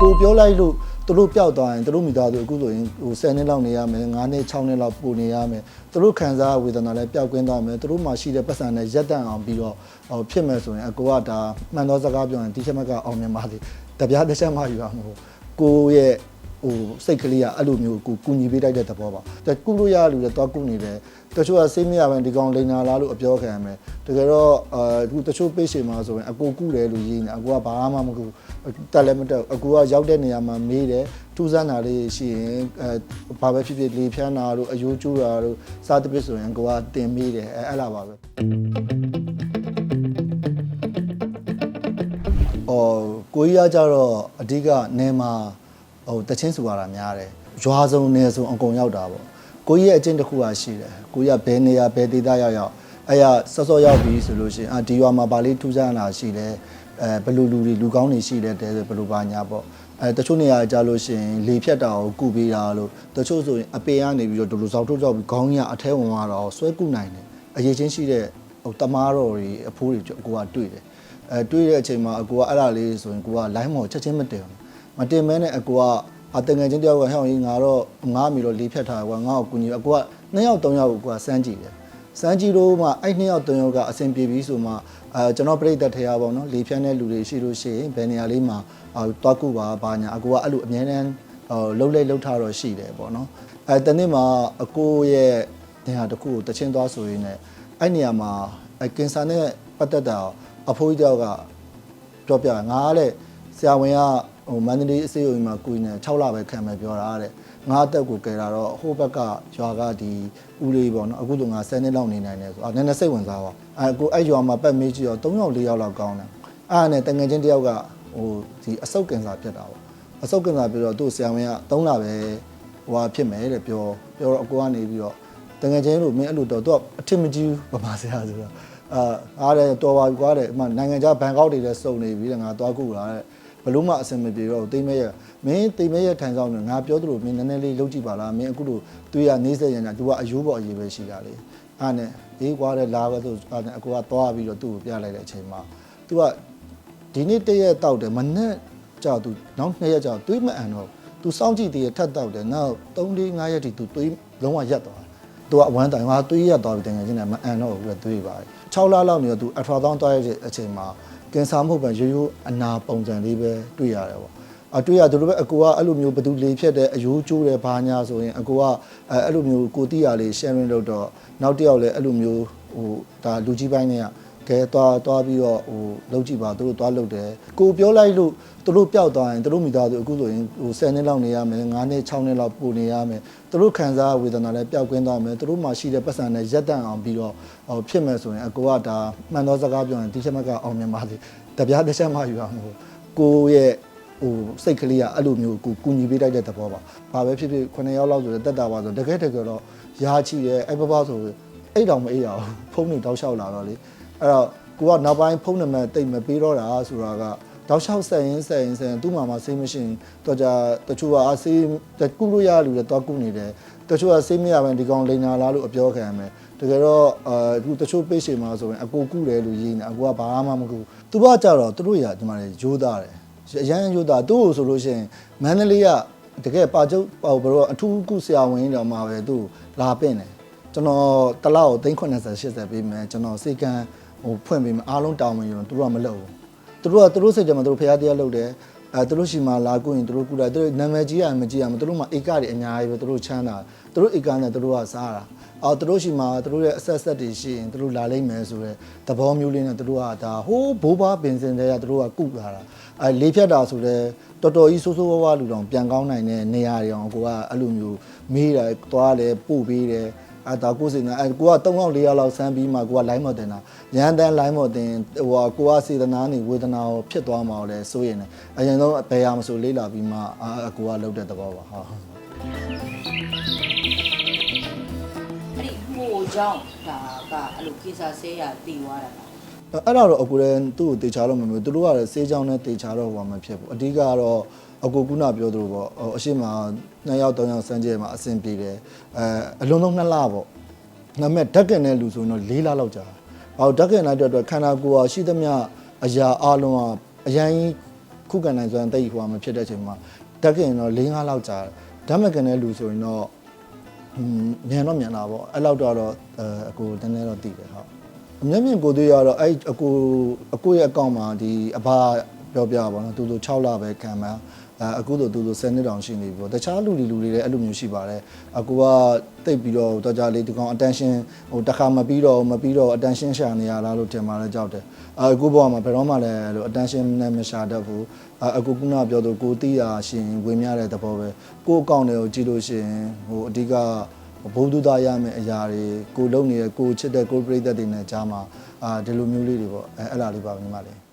ကိုပြောလိုက်လို့သူတို့ပျောက်သွားရင်သူတို့မိသားစုအခုဆိုရင်ဟို10နှစ်လောက်နေရမယ်9နှစ်6နှစ်လောက်ပိုနေရမယ်သူတို့ခံစားဝေဒနာလည်းပျောက်ကင်းသွားမယ်သူတို့မှာရှိတဲ့ပတ်စံနဲ့ရက်တန့်အောင်ပြီးတော့ဟိုဖြစ်မယ်ဆိုရင်အကိုကဒါမှန်သောစကားပြောရင်ဒီချက်မကအောင်မြင်ပါလေတပြားတစ်ချက်မှယူရမှာမဟုတ်ကိုရဲ့ ဟိုစိတ်ကလေးကအဲ့လိုမျိုးကိုကူညီပေးလိုက်တဲ့သဘောပါតែကုလို့ရလူလည်းတော့ကုနေတယ်တချို့ကစိတ်မရဘူးဒီကောင်လိန်နာလားလို့အပြောခံရမယ်တကယ်တော့အခုတချို့ပိတ်ရှင်မှာဆိုရင်အကိုကုတယ်လို့ရင်းနေအကိုကဘာမှမကုတက်လည်းမတက်အကိုကရောက်တဲ့နေရာမှာမေးတယ်ထူးဆန်းတာလေးရှိရင်အဲဘာပဲဖြစ်ဖြစ်လေဖြန်းတာတို့အယိုးကျိုးတာတို့စားတပစ်ဆိုရင်ကိုကတင်မေးတယ်အဲအဲ့လာပါပဲအော်ကိုကြီးကကြတော့အဓိကနေမှာ ဟိုတချင်းစုရတာများတယ်ရွာစုံနယ်စုံအကုန်ရောက်တာပေါ့ကိုကြီးရဲ့အကျင့်တစ်ခုကရှိတယ်ကိုကြီးကဘယ်နေရာဘယ်ဒေသရောက်ရောက်အဲ့ရစောစောရောက်ပြီဆိုလို့ရှိရင်အာဒီရွာမှာဗာလေးထူးဆန်းလာရှိတယ်အဲဘယ်လူလူတွေလူကောင်းတွေရှိတယ်တဲ့ဘယ်လိုပါညာပေါ့အဲတချို့နေရာကြလို့ရှိရင်လေဖြတ်တာကိုကုပေးတာလို့တချို့ဆိုရင်အပေကနေပြီးတော့ဒလူဆောင်ထုတ်တော့ပြီးခေါင်းကြီးကအထဲဝင်သွားတော့ဆွဲကုနိုင်တယ်အရေးချင်းရှိတဲ့ဟိုတမားတော်တွေအဖိုးတွေကိုကတွေ့တယ်အဲတွေ့တဲ့အချိန်မှာအကူကအဲ့ဒါလေးဆိုရင်ကိုက line မော်ချက်ချင်းမတင်ဘူး မတင်မဲနဲ့အကူကအတငယ်ချင်းတယောက်ကဟဲ့အောင်ကြီးငါတော့ငါမီတော့လေးဖြတ်ထားတယ်ကွာငါ့ကိုကူညီအကူကနှစ်ယောက်သုံးယောက်ကိုကိုကစမ်းကြည့်တယ်စမ်းကြည့်လို့မှအဲ့နှစ်ယောက်သုံးယောက်ကအဆင်ပြေပြီဆိုမှအဲကျွန်တော်ပြိတ္တထရာပေါ့နော်လေးဖြန်းတဲ့လူတွေရှိလို့ရှိရင်ဘယ်နေရာလေးမှာဟိုတွားကူပါဘာညာအကူကအဲ့လိုအမြဲတမ်းဟိုလှုပ်လိုက်လှုပ်ထားတော့ရှိတယ်ပေါ့နော်အဲတနေ့မှာအကိုရဲ့နေရာတစ်ခုကိုတချင်းသွားဆိုရင်းနဲ့အဲ့နေရာမှာအဲကင်ဆာနဲ့ပတ်သက်တာအဖိုးကြီးတယောက်ကပြောပြငါကလည်းဆရာဝန်က ဟိုမန္တလေးအစေအုံမှာကုနေ6လပဲခံမယ်ပြောတာတဲ့ငါအသက်ကိုကယ်တာတော့ဟိုဘက်ကရွာကဒီဦးလေးပေါ့နော်အခုတော့ငါ10နှစ်လောက်နေနိုင်တယ်ဆိုအာနည်းနည်းစိတ်ဝင်စားပါအဲကိုအဲ့ရွာမှာပတ်မေးကြည့်တော့3ယောက်4ယောက်လောက်ကောင်းတယ်အဲ့ဒါနဲ့တငယ်ချင်းတယောက်ကဟိုဒီအဆုတ်ကင်ဆာဖြစ်တာပေါ့အဆုတ်ကင်ဆာပြီးတော့သူ့ဆရာဝန်က3လပဲဟိုဟာဖြစ်မယ်တဲ့ပြောပြောတော့အကိုကနေပြီးတော့တငယ်ချင်းလို့မင်းအဲ့လိုတော့သူကအထင်မကြီးဘူးဗမာဆရာဆိုတော့အာအားတယ်တော်ပါပြီကွာတဲ့မှနိုင်ငံခြားဘန်ကောက်တွေလည်းစုံနေပြီတဲ့ငါသွားကူလာတဲ့ ဘလို့မှအဆင်မပြေတော့တိမ့်မဲရမင်းတိမ့်မဲရထိုင်ဆောင်နေငါပြောသလိုမင်းနည်းနည်းလေးလုပ်ကြည့်ပါလားမင်းအခုလိုတွေ့ရနေစေရင်က तू ကအယိုးပေါ်အရေးပဲရှိတာလေအားနဲ့အေးကွာတဲ့လာပဲဆိုအားနဲ့အကူကသွားပြီးတော့သူ့ကိုပြလိုက်တဲ့အချိန်မှာ तू ကဒီနေ့တည့်ရက်တောက်တယ်မနဲ့ကြောက် तू နောက်နှစ်ရက်ကြောက်တွေးမအန်တော့ तू စောင့်ကြည့်တည့်ရက်ထပ်တောက်တယ်နောက်3 4 5ရက်ထိ तू တွေးလုံးဝရက်သွားတယ် သူကဝမ်းတိုင်ငါတွေးရသွားပြီတကယ်ချင်းလည်းမအန်တော့ဘူးကတွေးပါတယ်6လလောက်နေတော့သူအထရာသောင်းတွားရတဲ့အချိန်မှာကင်ဆာမဟုတ်ပဲရိုးရိုးအနာပုံစံလေးပဲတွေ့ရတယ်ပေါ့အတွေ့ရသူတို့ပဲအကူကအဲ့လိုမျိုးဘသူလေးဖြတ်တဲ့အယိုးကျိုးတယ်ဘာညာဆိုရင်အကူကအဲအဲ့လိုမျိုးကိုတိရလေး sharing လုပ်တော့နောက်တစ်ယောက်လည်းအဲ့လိုမျိုးဟိုဒါလူကြီးပိုင်းတွေက ကဲသွားသွားပြီးတော့ဟိုလုပ်ကြည့်ပါသူတို့သွားလုပ်တယ်ကိုပြောလိုက်လို့သူတို့ပျောက်သွားရင်သူတို့မိသားစုအခုဆိုရင်ဟို10နှစ်လောက်နေရမယ်9နှစ်6နှစ်လောက်ပိုနေရမယ်သူတို့ခံစားဝေဒနာလည်းပျောက်ကင်းသွားမယ်သူတို့မှာရှိတဲ့ပတ်စံနဲ့ရက်တန့်အောင်ပြီးတော့ဟိုဖြစ်မယ်ဆိုရင်အကိုကဒါမှန်သောစကားပြောရင်ဒီချက်မကအောင်မြင်ပါလေတပြားတစ်ချက်မှယူရမှာမဟုတ်ကိုရဲ့ဟိုစိတ်ကလေးကအဲ့လိုမျိုးကိုကူညီပေးလိုက်တဲ့သဘောပါဘာပဲဖြစ်ဖြစ်9ယောက်လောက်ဆိုတက်တာပါဆိုတကယ်တကယ်တော့ရာချီတယ်အဲ့ပပဆိုအိတ်တောင်မအိတ်ရအောင်ဖုန်းတွေတောက်လျှောက်လာတော့လေ အဲ့တော့ကိုကနောက်ပိုင်းဖုန်းနံပါတ်တိတ်မပေးတော့တာဆိုတာကတောက်လျှောက်ဆက်ရင်ဆက်ရင်ဆက်ရင်သူ့မှာမဆေးမရှင်တော့ကြတချို့ကအာဆေးကုလို့ရလူတွေတော့ကုနေတယ်တချို့ကဆေးမရဘဲဒီကောင်လိန်နာလားလို့အပြောခံရမယ်တကယ်တော့အခုတချို့ပိတ်ရှင်မှာဆိုရင်အကိုကုတယ်လို့ရင်းနေအကိုကဘာမှမကုသူကကြတော့သူတို့ရဒီမှာရိုးသားတယ်အရန်ရိုးသားသူ့ကိုဆိုလို့ရှိရင်မန္တလေးကတကယ်ပါကျုပ်ပေါ့ဘရောအထူးကုဆရာဝန်တော်မှာပဲသူ့လာပင့်တယ်ကျွန်တော်တလောက်ကို390 80ပေးမယ်ကျွန်တော်စိတ်ကန်း ဟိုဖွင့်ပေးမယ်အားလုံးတောင်းမယ်ယူတော့သူတို့ကမလုပ်ဘူးသူတို့ကသူတို့စိတ်ကြမှာသူတို့ဖရားတရားလုပ်တယ်အဲသူတို့ရှိမှလာကိုရင်သူတို့ကုတာသူတို့နာမည်ကြီးရမကြီးရမသူတို့မှဧကတွေအများကြီးပဲသူတို့ချမ်းသာသူတို့ဧကနဲ့သူတို့ကစားတာအော်သူတို့ရှိမှသူတို့ရဲ့အဆက်ဆက်တွေရှိရင်သူတို့လာလိမ့်မယ်ဆိုတော့သဘောမျိုးလေးနဲ့သူတို့ကဒါဟိုးဘိုးဘွားပင်စင်တွေကသူတို့ကကုလာတာအဲလေးဖြတ်တာဆိုတော့တော်တော်ကြီးဆိုးဆိုးဝါးဝါလူတောင်ပြန်ကောင်းနိုင်တဲ့နေရာတွေအောင်ကိုကအဲ့လိုမျိုးမေးတယ်သွားတယ်ပို့ပေးတယ် အဲဒါကိုစိတ်နာအဲကိုက3ယောက်4ယောက်လောက်ဆန်းပြီးမှကိုက line မော်တင်တာရန်တန်း line မော်တင်ဟိုကိုကစေတနာနေဝေဒနာကိုဖြစ်သွားမှာလဲစိုးရင်လည်းအရင်ဆုံးဘယ်ရမဆိုလေးလာပြီးမှအာကိုကလုတ်တဲ့သဘောပါဟာအဲ့ဒီဟိုကြောင့်ဒါကအဲ့လိုကိစ္စဆဲရတည်သွားတာလား အဲ့ဒါတော့အကူလည်းသူ့ကိုတေချာတော့မမျိုးသူတို့ကလည်းစေးချောင်းနဲ့တေချာတော့ဟိုမှာမဖြစ်ဘူးအဓိကကတော့အကူကုနာပြောသလိုပေါ့ဟိုအရှိမ2ယောက်3ယောက်စမ်းကြဲမှာအဆင်ပြေတယ်အဲအလုံးလုံး2လပေါ့ဒါပေမဲ့ဓာတ်ကန်တဲ့လူဆိုရင်တော့4လလောက်ကြာဘာလို့ဓာတ်ကန်လိုက်တဲ့အတွက်ခန္ဓာကိုယ်ဟာရှိသမျှအရာအလုံးဟာအရင်ကြီးခုခံနိုင်စွမ်းတိတ်ဟိုမှာမဖြစ်တဲ့အချိန်မှာတက်ခင်တော့၄၅လောက်ကြာဓာတ်မကန်တဲ့လူဆိုရင်တော့ဟွန်းမြန်တော့မြန်တာပေါ့အဲ့လောက်တော့တော့အဲအကိုတန်းနေတော့တည်တယ်ဟုတ် အမျက်မြင်ကိုသေးရတော့အဲ့အကိုအကိုရဲ့အကောင့်မှာဒီအဘပြောပြပါတော့သူတို့6လပဲခံမှာအဲအခုတို့သူတို့10နှစ်တောင်ရှိနေပြီပေါ့တခြားလူတွေလူတွေလည်းအဲ့လိုမျိုးရှိပါတယ်အကူကတိတ်ပြီးတော့တော့ကြလေးဒီကောင် attention ဟိုတစ်ခါမပြီးတော့မပြီးတော့ attention ရှာနေရလားလို့ထင်ပါလဲကြောက်တယ်အအခုဘဝမှာဘယ်တော့မှလည်းအဲ့လို attention နဲ့မရှာတတ်ဘူးအအခုကပြောသူကိုတီးတာရှင်ဝင်မြတဲ့သဘောပဲကိုအကောင့်တွေကိုကြည့်လို့ရှိရင်ဟိုအဓိက ဘုဒ္ဓသားရမယ့်အရာတွေကိုလုံနေတဲ့ကိုချစ်တဲ့ကိုပြိသက်တွေနဲ့ကြားမှာအာဒီလိုမျိုးလေးတွေပေါ့အဲအဲ့လားလေးပါညီမလေး